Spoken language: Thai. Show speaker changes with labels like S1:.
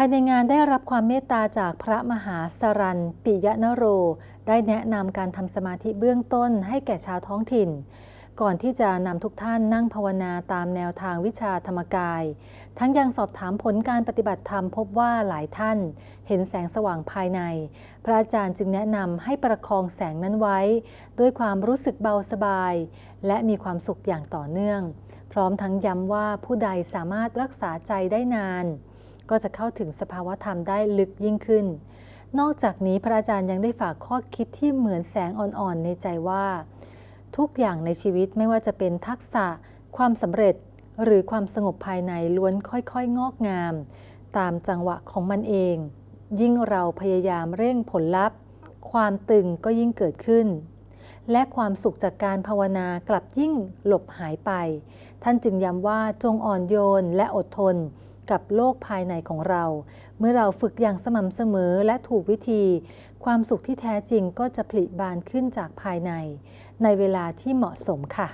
S1: ภายในงานได้รับความเมตตาจากพระมหาสรันปิยะนโร ได้แนะนำการทำสมาธิเบื้องต้นให้แก่ชาวท้องถิ่น ก่อนที่จะนำทุกท่านนั่งภาวนาตามแนวทางวิชาธรรมกาย ทั้งยังสอบถามผลการปฏิบัติธรรมพบว่าหลายท่าน เห็นแสงสว่างภายใน พระอาจารย์จึงแนะนำให้ประคองแสงนั้นไว้ ด้วยความรู้สึกเบาสบาย และมีความสุขอย่างต่อเนื่อง พร้อมทั้งย้ำว่าผู้ใดสามารถรักษาใจได้นาน ก็จะเข้าถึงสภาวธรรมได้ลึกยิ่งขึ้น นอกจากนี้พระอาจารย์ยังได้ฝากข้อคิดที่เหมือนแสงอ่อนๆในใจว่า ทุกอย่างในชีวิตไม่ว่าจะเป็นทักษะ ความสำเร็จหรือความสงบภายในล้วนค่อยๆ งอกงาม ตามจังหวะของมันเอง ยิ่งเราพยายามเร่งผลลัพธ์ ความตึงก็ยิ่งเกิดขึ้น และความสุขจากการภาวนากลับยิ่งหลบหายไป ท่านจึงย้ำว่าจงอ่อนโยนและอดทน กับโลกภายในของเรา เมื่อเราฝึกอย่างสม่ำเสมอและถูกวิธี ความสุขที่แท้จริงก็จะผลิบานขึ้นจากภายใน ในเวลาที่เหมาะสมค่ะ